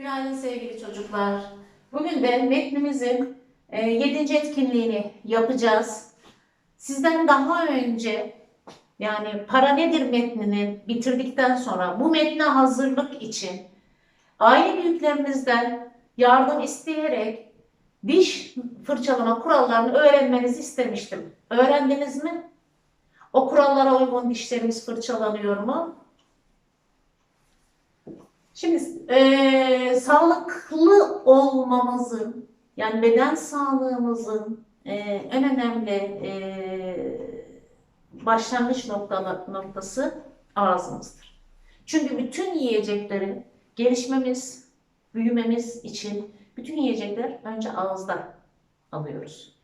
Günaydın sevgili çocuklar. Bugün de metnimizin 7. etkinliğini yapacağız. Sizden daha önce yani para nedir metnini bitirdikten sonra bu metne hazırlık için aile büyüklerinizden yardım isteyerek diş fırçalama kurallarını öğrenmenizi istemiştim. Öğrendiniz mi? O kurallara uygun dişlerimiz fırçalanıyor mu? Şimdi eee, sağlıklı olmamızın yani beden sağlığımızın eee, en önemli eee, başlangıç noktası ağzımızdır. Çünkü bütün yiyecekleri gelişmemiz, büyümemiz için bütün yiyecekler önce ağızda alıyoruz.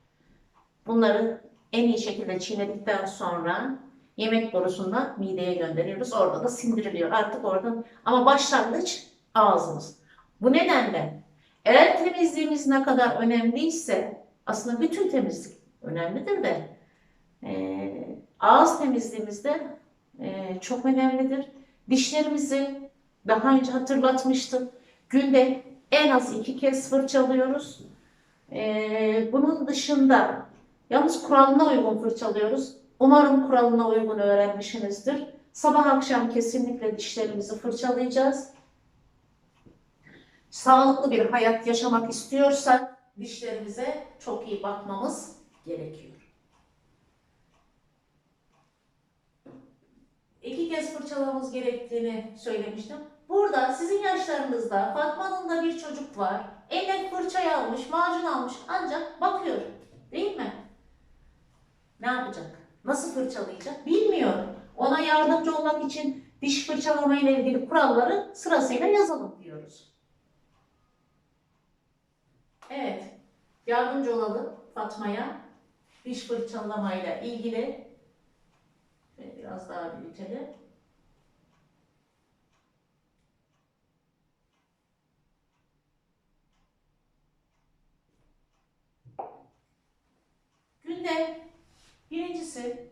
Bunları en iyi şekilde çiğnedikten sonra yemek borusunda mideye gönderiyoruz. Orada da sindiriliyor. Artık orada ama başlangıç ağzımız. Bu nedenle eğer temizliğimiz ne kadar önemliyse aslında bütün temizlik önemlidir de e, ağız temizliğimiz de e, çok önemlidir. Dişlerimizi daha önce hatırlatmıştım. Günde en az iki kez fırçalıyoruz. E, bunun dışında yalnız kuralına uygun fırçalıyoruz. Umarım kuralına uygun öğrenmişsinizdir. Sabah akşam kesinlikle dişlerimizi fırçalayacağız. Sağlıklı bir hayat yaşamak istiyorsak dişlerimize çok iyi bakmamız gerekiyor. İki kez fırçalamamız gerektiğini söylemiştim. Burada sizin yaşlarınızda Fatma'nın da bir çocuk var. Eline fırçayı almış, macun almış ancak bakıyor. Değil mi? Nasıl fırçalayacak? Bilmiyor. Ona yardımcı olmak için diş fırçalama ile ilgili kuralları sırasıyla yazalım diyoruz. Evet. Yardımcı olalım Fatma'ya. Diş fırçalamayla ilgili biraz daha büyütelim. Günde birincisi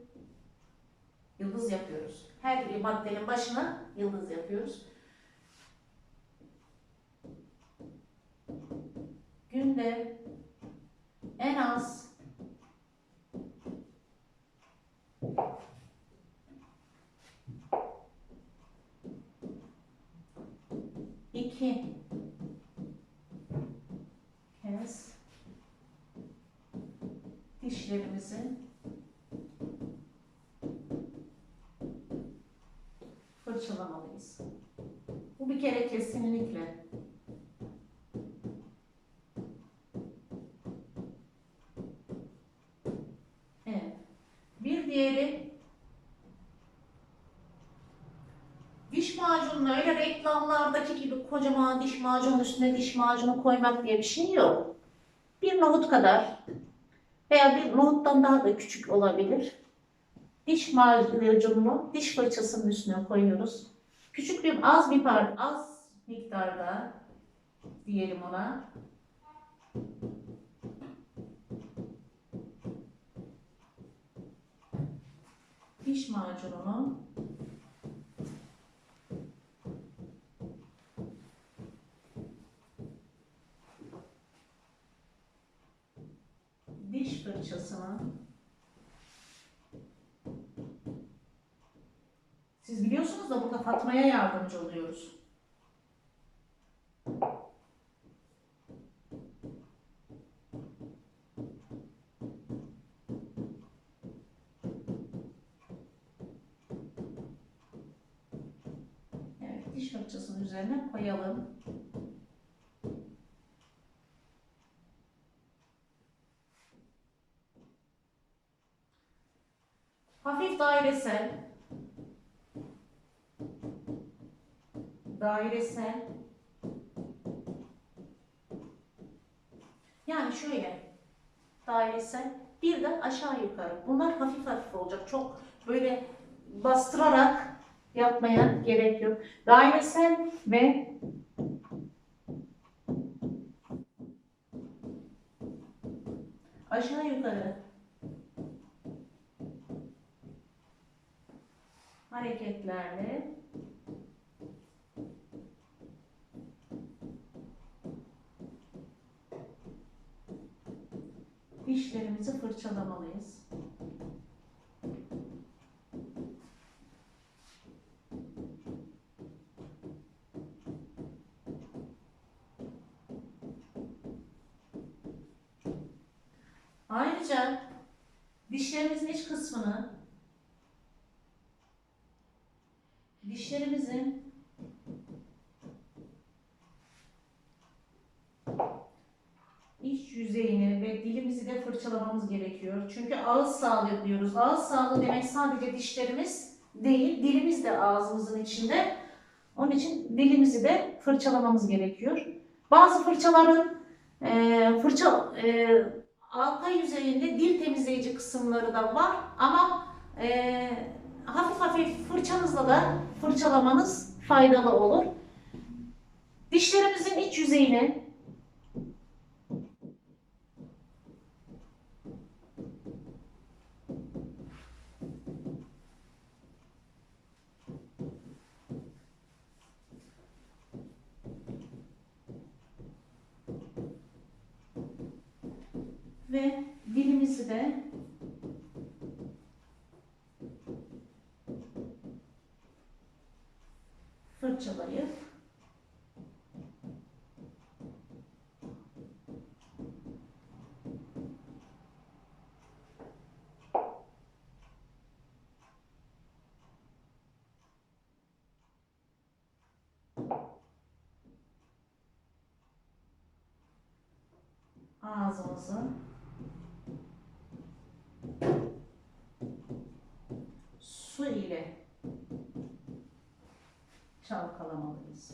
yıldız yapıyoruz. Her bir maddenin başına yıldız yapıyoruz. Günde en az iki kez dişlerimizi fırçalamalıyız. Bu bir kere kesinlikle. Evet. Bir diğeri Diş macununa öyle reklamlardaki gibi kocaman diş macunun üstüne diş macunu koymak diye bir şey yok. Bir nohut kadar veya bir nohuttan daha da küçük olabilir. Diş macununu diş fırçasının üstüne koyuyoruz. Küçük bir az bir par az miktarda diyelim ona. Diş macununu diş fırçasını siz biliyorsunuz da burada Fatma'ya yardımcı oluyoruz. Üzerine koyalım. Hafif dairesel. Dairesel. Yani şöyle. Dairesel. Bir de aşağı yukarı. Bunlar hafif hafif olacak. Çok böyle bastırarak yapmaya gerek yok. Dairesel ve aşağı yukarı hareketlerle dişlerimizi fırçalamalıyız. Ayrıca dişlerimizin iç kısmını dişlerimizin iç yüzeyini ve dilimizi de fırçalamamız gerekiyor. Çünkü ağız sağlığı diyoruz. Ağız sağlığı demek sadece dişlerimiz değil, dilimiz de ağzımızın içinde. Onun için dilimizi de fırçalamamız gerekiyor. Bazı fırçaların e, fırça e, arka yüzeyinde dil temizleyici kısımları da var ama e, hafif hafif fırçanızla da fırçalamanız faydalı olur. Dişlerimizin iç yüzeyini ve dilimizi de fırçalayıp ağzımızı su ile çalkalamalıyız.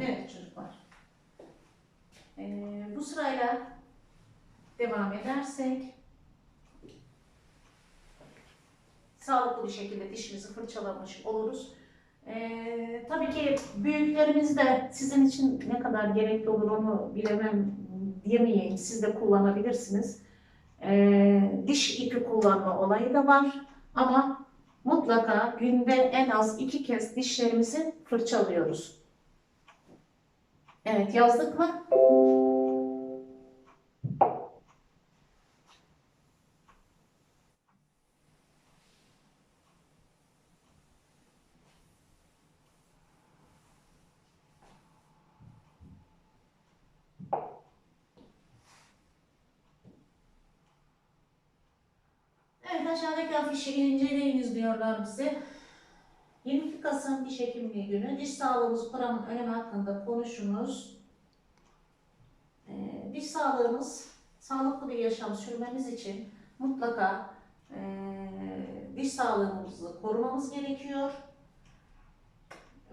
Evet çocuklar. Ee, bu sırayla devam edersek sağlıklı bir şekilde dişimizi fırçalamış oluruz. Ee, tabii ki büyüklerimiz de sizin için ne kadar gerekli olur onu bilemem diyemeyeyim. Siz de kullanabilirsiniz. Ee, diş ipi kullanma olayı da var. Ama mutlaka günde en az iki kez dişlerimizi fırçalıyoruz. Evet yazdık mı? Evet aşağıdaki afişi inceleyiniz diyorlar bize. 22 Kasım Diş Hekimliği Günü diş sağlığımız kuramın önemi hakkında konuşunuz. Ee, diş sağlığımız sağlıklı bir yaşam sürmemiz için mutlaka ee, diş sağlığımızı korumamız gerekiyor.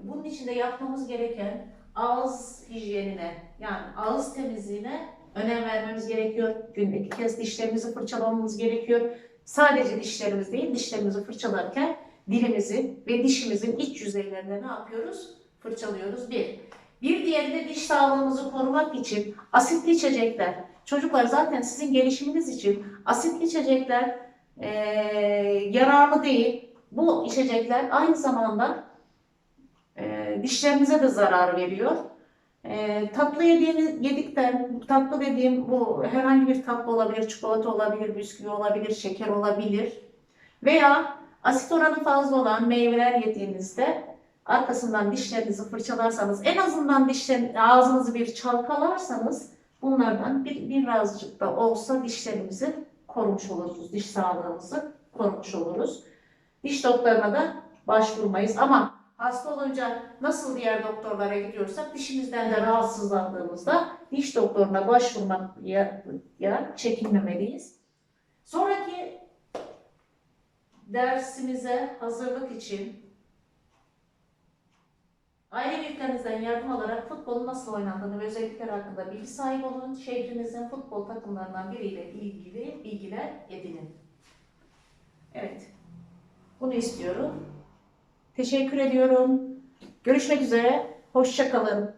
Bunun için de yapmamız gereken ağız hijyenine yani ağız temizliğine önem vermemiz gerekiyor. Günde iki kez dişlerimizi fırçalamamız gerekiyor. Sadece dişlerimiz değil, dişlerimizi fırçalarken dilimizi ve dişimizin iç yüzeylerine ne yapıyoruz? Fırçalıyoruz. Bir. Bir diğeri de diş sağlığımızı korumak için asitli içecekler. Çocuklar zaten sizin gelişiminiz için asitli içecekler eee, yararlı değil. Bu içecekler aynı zamanda eee, dişlerinize de zarar veriyor. Eee tatlı yediğiniz, yedikten, tatlı dediğim bu herhangi bir tatlı olabilir, çikolata olabilir, bisküvi olabilir, şeker olabilir. Veya asit oranı fazla olan meyveler yediğinizde arkasından dişlerinizi fırçalarsanız, en azından dişler, ağzınızı bir çalkalarsanız bunlardan bir, birazcık da olsa dişlerimizi korumuş oluruz, diş sağlığımızı korumuş oluruz. Diş doktoruna da başvurmayız ama hasta olunca nasıl diğer doktorlara gidiyorsak dişimizden de rahatsızlandığımızda diş doktoruna başvurmak ya, ya çekinmemeliyiz. Sonraki dersimize hazırlık için aile büyüklerinizden yardım alarak futbolun nasıl oynandığını ve özellikleri hakkında bilgi sahibi olun. Şehrinizin futbol takımlarından biriyle ilgili bilgiler edinin. Evet. Bunu istiyorum. Teşekkür ediyorum. Görüşmek üzere. Hoşça kalın.